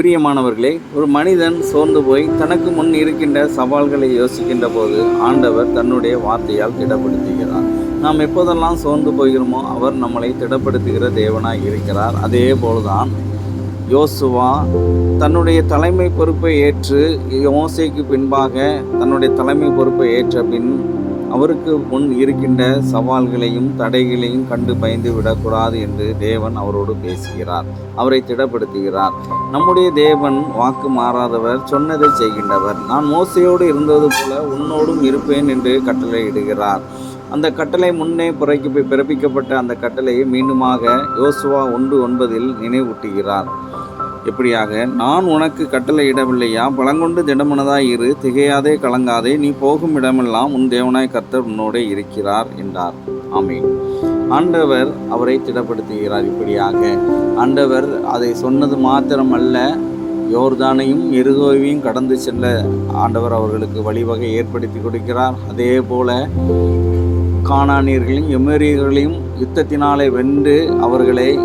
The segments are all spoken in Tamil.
பிரியமானவர்களே ஒரு மனிதன் சோர்ந்து போய் தனக்கு முன் இருக்கின்ற சவால்களை யோசிக்கின்ற போது ஆண்டவர் தன்னுடைய வார்த்தையால் திடப்படுத்துகிறார். நாம் எப்போதெல்லாம் சோர்ந்து போகிறோமோ அவர் நம்மளை திடப்படுத்துகிற தேவனாக இருக்கிறார். அதே போலதான் யோசுவா தன்னுடைய தலைமை பொறுப்பை ஏற்று யோசைக்கு பின்பாக தன்னுடைய தலைமை பொறுப்பை ஏற்ற பின் அவருக்கு முன் இருக்கின்ற சவால்களையும் தடைகளையும் கண்டு பயந்து விடக்கூடாது என்று தேவன் அவரோடு பேசுகிறார். அவரை திடப்படுத்துகிறார். நம்முடைய தேவன் வாக்கு மாறாதவர் சொன்னதை செய்கின்றவர். நான் மோசையோடு இருந்தது போல உன்னோடும் இருப்பேன் என்று கட்டளையிடுகிறார் அந்த கட்டளை முன்னே புறக்கி பிறப்பிக்கப்பட்ட அந்த கட்டளையை மீண்டுமாக யோசுவா ஒன்று ஒன்பதில் நினைவூட்டுகிறார். எப்படியாக நான் உனக்கு கட்டளை இடவில்லையா? பலங்கொண்டு திடமனதாய் இரு திகையாதே கலங்காதே நீ போகும் இடமெல்லாம் உன் தேவனாய் கர்த்தர் உன்னோடே இருக்கிறார் என்றார். ஆமீன். ஆண்டவர் அவரை திடப்படுத்துகிறார் இப்படியாக. ஆண்டவர் அதை சொன்னது மாத்திரமல்ல யோர்தானையும் எருகோவையும் கடந்து செல்ல ஆண்டவர் அவர்களுக்கு வழிவகை ஏற்படுத்தி கொடுக்கிறார். அதே போல காணானியர்களையும் எமேரியர்களையும் யுத்தத்தினாலே வென்று அவர்களை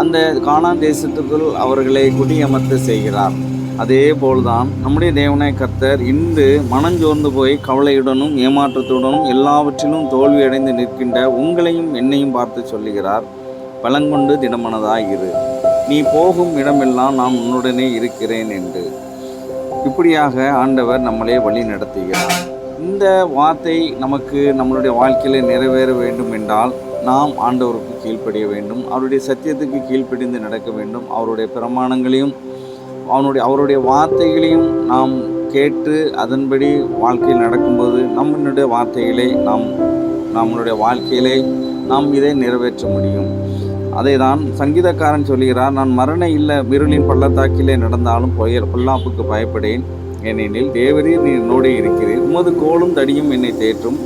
அந்த காணான் தேசத்துக்குள் அவர்களை குடியமர்த்த செய்கிறார். அதே போல்தான் நம்முடைய தேவனாய் கர்த்தர் இன்று மனஞ்சோர்ந்து போய் கவலையுடனும் ஏமாற்றத்துடனும் எல்லாவற்றிலும் தோல்வியடைந்து நிற்கின்ற உங்களையும் என்னையும் பார்த்து சொல்லுகிறார். பலங்கொண்டு திடமனதாய் இரு. நீ போகும் இடமெல்லாம் நான் உன்னுடனே இருக்கிறேன் என்று. இப்படியாக ஆண்டவர் நம்மளை வழி நடத்துகிறார். இந்த வார்த்தை நமக்கு நம்மளுடைய வாழ்க்கையில் நிறைவேற வேண்டும் என்றால் நாம் ஆண்டவருக்கு கீழ்ப்படிய வேண்டும். அவருடைய சத்தியத்துக்கு கீழ்ப்படிந்து நடக்க வேண்டும். அவருடைய பிரமாணங்களையும் அவனுடைய அவருடைய வார்த்தைகளையும் நாம் கேட்டு அதன்படி வாழ்க்கையில் நடக்கும்போது நம்மளுடைய வார்த்தைகளை நாம் நம்மளுடைய வாழ்க்கையிலே நாம் இதை நிறைவேற்ற முடியும். அதை தான் சங்கீதக்காரன் சொல்கிறார் நான் மரண இல்லை இருளின் பள்ளத்தாக்கிலே நடந்தாலும் பொயர் பொல்லாப்புக்கு பயப்படேன். ஏனெனில் தேவரீர் நீர் நோடி இருக்கிறீர். உமது கோலும் தடியும் என்னை தேற்றும்.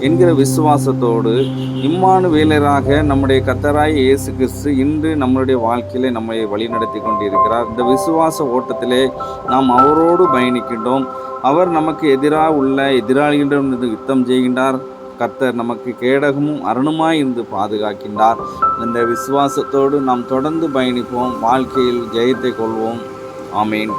என்கிற விசுவாசத்தோடு இம்மானு வேலராக நம்முடைய கத்தராய் இயேசு கிறிஸ்து இன்று நம்மளுடைய வாழ்க்கையிலே நம்மை வழிநடத்தி கொண்டிருக்கிறார். இந்த விசுவாச ஓட்டத்திலே நாம் அவரோடு பயணிக்கின்றோம். அவர் நமக்கு எதிராக உள்ள எதிராளிகளிடம் யுத்தம் செய்கின்றார். கர்த்தர் நமக்கு கேடகமும் அருணுமாய் இருந்து பாதுகாக்கின்றார். இந்த விசுவாசத்தோடு நாம் தொடர்ந்து பயணிப்போம். வாழ்க்கையில் ஜெயத்தை கொள்வோம். ஆமீன்.